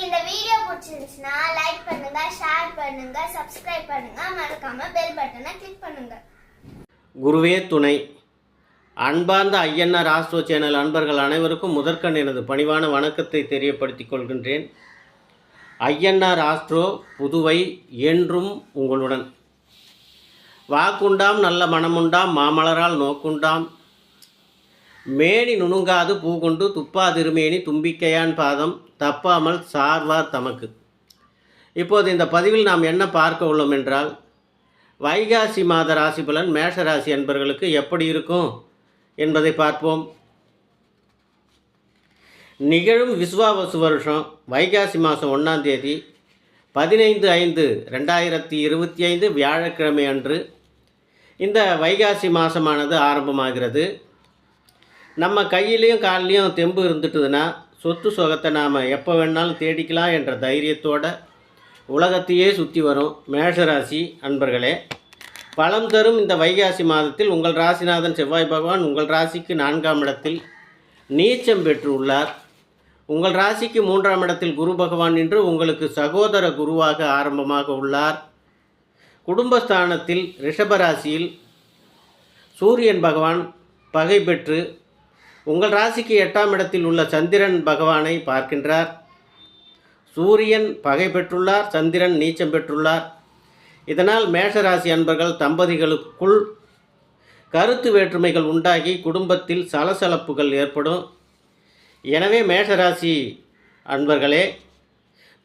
உங்களுக்கு இந்த வீடியோ பிடிச்சிருந்துச்சுன்னா லைக் பண்ணுங்க ஷேர் பண்ணுங்க சப்ஸ்கிரைப் பண்ணுங்க. மறக்காம பெல் பட்டனை கிளிக் பண்ணுங்க. குருவே துணை. அன்பார்ந்த ஐயன்னார் ஆஸ்ட்ரோ சேனல் அன்பர்கள் அனைவருக்கும் முதற்கண் எனது பணிவான வணக்கத்தை தெரியப்படுத்திக் கொள்கின்றேன். ஐயன்னார் ஆஸ்ட்ரோ புதுவை என்றும் உங்களுடன். வாக்குண்டாம் நல்ல மனமுண்டாம் மாமலரால் நோக்குண்டாம். மேனி நுணுங்காது பூகுண்டு துப்பா திருமேனி தும்பிக்கையான் பாதம் தப்பாமல் சார்வார் தமக்கு. இப்போது இந்த பதிவில் நாம் என்ன பார்க்க உள்ளோம் என்றால் வைகாசி மாத ராசி பலன் மேஷ ராசி என்பவர்களுக்கு எப்படி இருக்கும் என்பதை பார்ப்போம். நிகழும் விஸ்வாவசு வருஷம் வைகாசி மாதம் ஒன்றாம் தேதி பதினைந்து ஐந்து ரெண்டாயிரத்தி இருபத்தி ஐந்து வியாழக்கிழமை அன்று. இந்த வைகாசி மாதமானது ஆரம்பமாகிறது. நம்ம கையிலையும் கால்லையும் தெம்பு இருந்துட்டுதுன்னா சொத்து சுகத்தை நாம் எப்போ வேணாலும் தேடிக்கலாம் என்ற தைரியத்தோட உலகத்தையே சுற்றி வரும் மேஷராசி அன்பர்களே. பலம் தரும் இந்த வைகாசி மாதத்தில் உங்கள் ராசிநாதன் செவ்வாய் பகவான் உங்கள் ராசிக்கு நான்காம் இடத்தில் நீச்சம் பெற்று உள்ளார். உங்கள் ராசிக்கு மூன்றாம் இடத்தில் குரு பகவான் என்று உங்களுக்கு சகோதர குருவாக ஆரம்பமாக உள்ளார். குடும்பஸ்தானத்தில் ரிஷபராசியில் சூரியன் பகவான் பகை பெற்று உங்கள் ராசிக்கு எட்டாம் இடத்தில் உள்ள சந்திரன் பகவானை பார்க்கின்றார். சூரியன் பகை பெற்றுள்ளார் சந்திரன் நீச்சம் பெற்றுள்ளார். இதனால் மேஷராசி அன்பர்கள் தம்பதிகளுக்குள் கருத்து வேற்றுமைகள் உண்டாகி குடும்பத்தில் சலசலப்புகள் ஏற்படும். எனவே மேஷராசி அன்பர்களே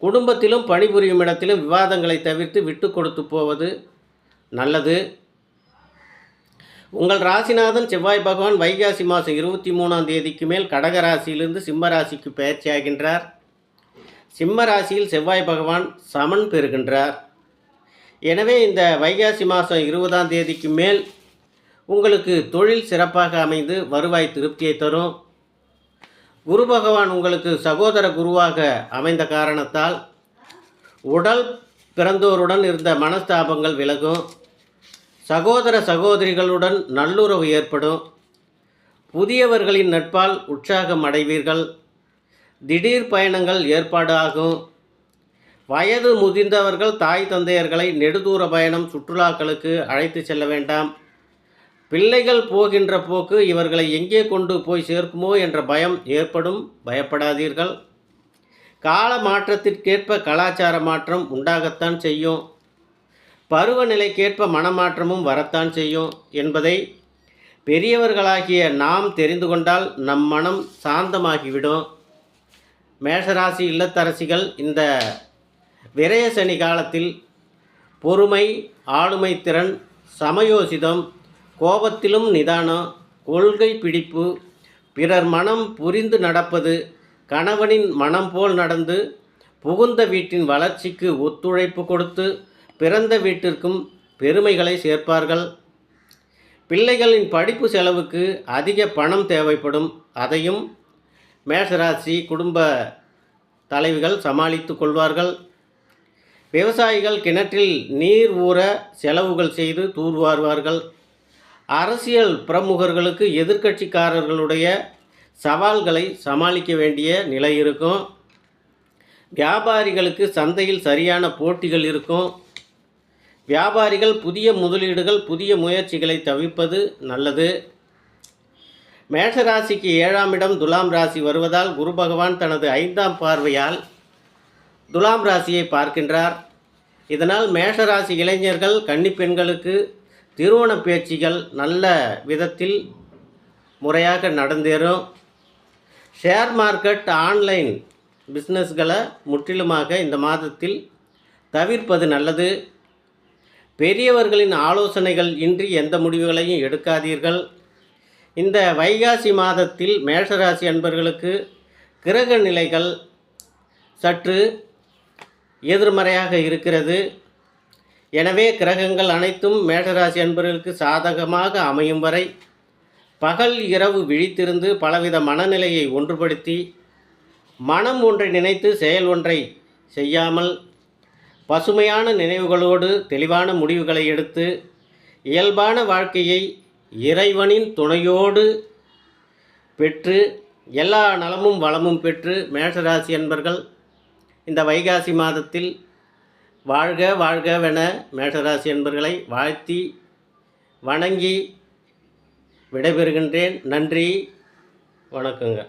குடும்பத்திலும் பணிபுரியும் இடத்திலும் விவாதங்களை தவிர்த்து விட்டு கொடுத்து போவது நல்லது. உங்கள் ராசிநாதன் செவ்வாய் பகவான் வைகாசி மாதம் இருபத்தி மூணாம் தேதிக்கு மேல் கடக ராசியிலிருந்து சிம்ம ராசிக்கு பயிற்சியாகின்றார் சிம்ம ராசியில் செவ்வாய் பகவான் சமன் பெறுகின்றார். எனவே இந்த வைகாசி மாதம் இருபதாம் தேதிக்கு மேல் உங்களுக்கு தொழில் சிறப்பாக அமைந்து வருவாய் திருப்தியை தரும். குரு பகவான் உங்களுக்கு சகோதர குருவாக அமைந்த காரணத்தால் உடல் பிறந்தோருடன் இருந்த மனஸ்தாபங்கள் விலகும். சகோதர சகோதரிகளுடன் நல்லுறவு ஏற்படும். புதியவர்களின் நட்பால் உற்சாகம் அடைவீர்கள். திடீர் பயணங்கள் ஏற்பாடு ஆகும் வயது முதிர்ந்தவர்கள் தாய் தந்தையர்களை நெடுதூர பயணம் சுற்றுலாக்களுக்கு அழைத்து செல்ல வேண்டாம். பிள்ளைகள் போகின்ற போக்கு இவர்களை எங்கே கொண்டு போய் சேர்க்குமோ என்ற பயம் ஏற்படும். பயப்படாதீர்கள். கால மாற்றத்திற்கேற்ப கலாச்சார மாற்றம் உண்டாகத்தான் செய்யும். பருவநிலைக்கேற்ப மனமாற்றமும் வரத்தான் செய்யும் என்பதை பெரியவர்களாகிய நாம் தெரிந்து கொண்டால் நம் மனம் சாந்தமாகிவிடும். மேஷராசி இல்லத்தரசிகள் இந்த விரய சனி காலத்தில் பொறுமை ஆளுமை திறன் சமயோசிதம் கோபத்திலும் நிதானம் கொள்கை பிடிப்பு பிறர் மனம் புரிந்து நடப்பது கணவனின் மனம் போல் நடந்து புகுந்த வீட்டின் வளர்ச்சிக்கு ஒத்துழைப்பு கொடுத்து பிறந்த வீட்டிற்கும் பெருமைகளை சேர்ப்பார்கள். பிள்ளைகளின் படிப்பு செலவுக்கு அதிக பணம் தேவைப்படும். அதையும் மேஷராசி குடும்ப தலைவிகள் சமாளித்து கொள்வார்கள். விவசாயிகள் கிணற்றில் நீர் ஊற செலவுகள் செய்து தூர்வாருவார்கள். அரசியல் பிரமுகர்களுக்கு எதிர்க்கட்சிக்காரர்களுடைய சவால்களை சமாளிக்க வேண்டிய நிலை இருக்கும். வியாபாரிகளுக்கு சந்தையில் சரியான போட்டிகள் இருக்கும். வியாபாரிகள் புதிய முதலீடுகள் புதிய முயற்சிகளை தவிர்ப்பது நல்லது. மேஷராசிக்கு ஏழாம் இடம் துலாம் ராசி வருவதால் குரு பகவான் தனது ஐந்தாம் பார்வையால் துலாம் ராசியை பார்க்கின்றார். இதனால் மேஷராசி இளைஞர்கள் கன்னிப்பெண்களுக்கு திருவோண பேச்சுகள் நல்ல விதத்தில் முறையாக நடந்தேறும். ஷேர் மார்க்கெட் ஆன்லைன் பிஸ்னஸ்களை முற்றிலுமாக இந்த மாதத்தில் தவிர்ப்பது நல்லது. பெரியவர்களின் ஆலோசனைகள் இன்றி எந்த முடிவுகளையும் எடுக்காதீர்கள். இந்த வைகாசி மாதத்தில் மேஷராசி அன்பர்களுக்கு கிரக நிலைகள் சற்று எதிர்மறையாக இருக்கிறது. எனவே கிரகங்கள் அனைத்தும் மேஷராசி அன்பர்களுக்கு சாதகமாக அமையும் வரை பகல் இரவு விழித்திருந்து பலவித மனநிலையை ஒன்றுபடுத்தி மனம் ஒன்றை நினைத்து செயல் ஒன்றை செய்யாமல் பசுமையான நினைவுகளோடு தெளிவான முடிவுகளை எடுத்து இயல்பான வாழ்க்கையை இறைவனின் துணையோடு பெற்று எல்லா நலமும் வளமும் பெற்று மேஷராசி என்பர்கள் இந்த வைகாசி மாதத்தில் வாழ்க வாழ்கவென மேஷராசி என்பர்களை வாழ்த்தி வணங்கி விடைபெறுகின்றேன். நன்றி. வணக்கங்க.